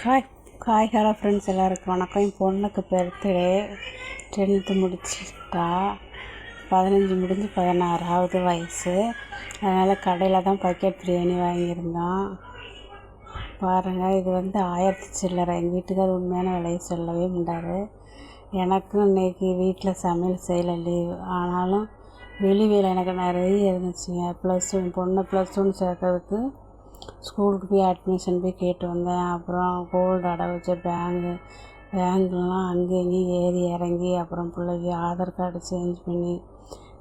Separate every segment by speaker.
Speaker 1: Hi hi hello friends எல்லாருக்கும் வணக்கம். என் பொண்ணுக்கு பர்த்டே. டென்த்து முடிச்சிட்டா. பதினஞ்சு முடிஞ்சு பதினாறாவது வயசு. அதனால் கடையில் தான் பக்கெட் பிரியாணி வாங்கியிருந்தோம். பாருங்கள் இது வந்து ஆயிரத்தி சில்லறை எங்கள் வீட்டுக்கார் உண்மையான விலையை சொல்லவே மாட்டார். எனக்கும் இன்றைக்கி வீட்டில் சமையல் செய்யலை லீவ் ஆனாலும் வெளி வேலை எனக்கு நிறைய இருந்துச்சுங்க. ப்ளஸ் என் பொண்ணை ப்ளஸ் ஒன்று சேர்க்கறதுக்கு ஸ்கூலுக்கு போய் அட்மிஷன் போய் கேட்டு வந்தேன். அப்புறம் கோல்டு அடை வச்ச பேங்கு பேங்க்லாம் அங்கேயும் இங்கேயும் ஏறி இறங்கி அப்புறம் பிள்ளைக்கு ஆதார் கார்டு சேஞ்ச் பண்ணி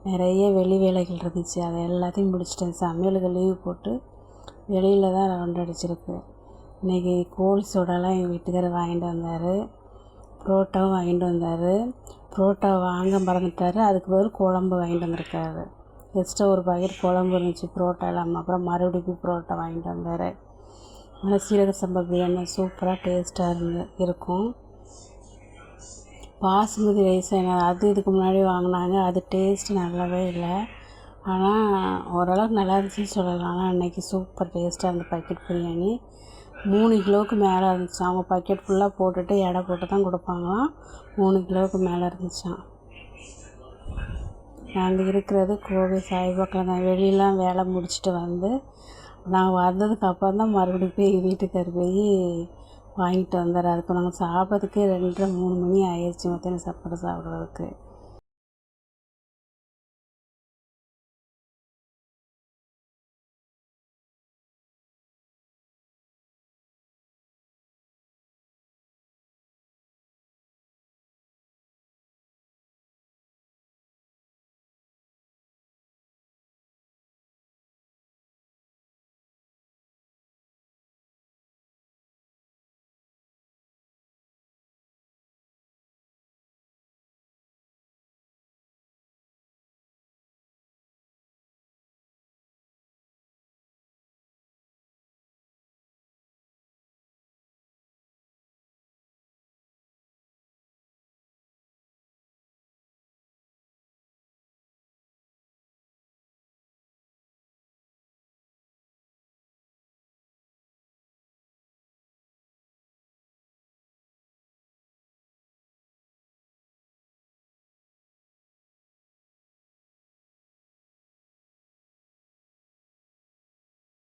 Speaker 1: நிறைய வெளி வேலைகள் இருந்துச்சு. அதை எல்லாத்தையும் முடிச்சிட்டேன். சமையலுக்கு லீவ் போட்டு வெளியில் தான் ரவுண்ட் அடிச்சிருக்கு. இன்றைக்கி கோழி சூடெல்லாம் எங்கள் வீட்டுக்காரர் வாங்கிட்டு வந்தார். புரோட்டாவும் வாங்கிட்டு வந்தார். புரோட்டா வாங்க மறந்துட்டார். அதுக்கு பதில் குழம்பு வாங்கிட்டு வந்திருக்காரு. எக்ஸ்ட்ரா ஒரு பாக்கெட் குழம்பு இருந்துச்சு புரோட்டா இல்லாமல் அப்புறம் மறுபடியும் புரோட்டா வாங்கிட்டு வந்தார். ஆனால் சீரக சம்பா பிரியாணி சூப்பராக டேஸ்ட்டாக இருந்து இருக்கும். பாசுமதி ரைஸ் என்ன அது இதுக்கு முன்னாடி வாங்கினாங்க. அது டேஸ்ட்டு நல்லாவே இல்லை. ஆனால் ஓரளவுக்கு நல்லா இருந்துச்சுன்னு சொல்லலாம். ஆனால் அன்றைக்கி சூப்பர் டேஸ்ட்டாக இருந்த பாக்கெட் பிரியாணி. மூணு கிலோவுக்கு மேலே இருந்துச்சு. அவங்க பாக்கெட் ஃபுல்லாக போட்டுட்டு எடை போட்டு தான் கொடுப்பாங்களாம். மூணு கிலோவுக்கு மேலே இருந்துச்சாம். நாங்கள் இருக்கிறது கோவை சாய்பாக்கில் தான் வெளியெலாம் வேலை முடிச்சுட்டு வந்து நான் வந்ததுக்கு அப்புறம் தான் மறுபடியும் போய் வீட்டுக்கார் போய் வாங்கிட்டு வந்தார். அதுக்கு நாங்கள் சாப்பிட்றதுக்கே ரெண்டரை மூணு மணி ஆயிடுச்சு மத்தியானம் சாப்பாடு சாப்பிட்றதுக்கு.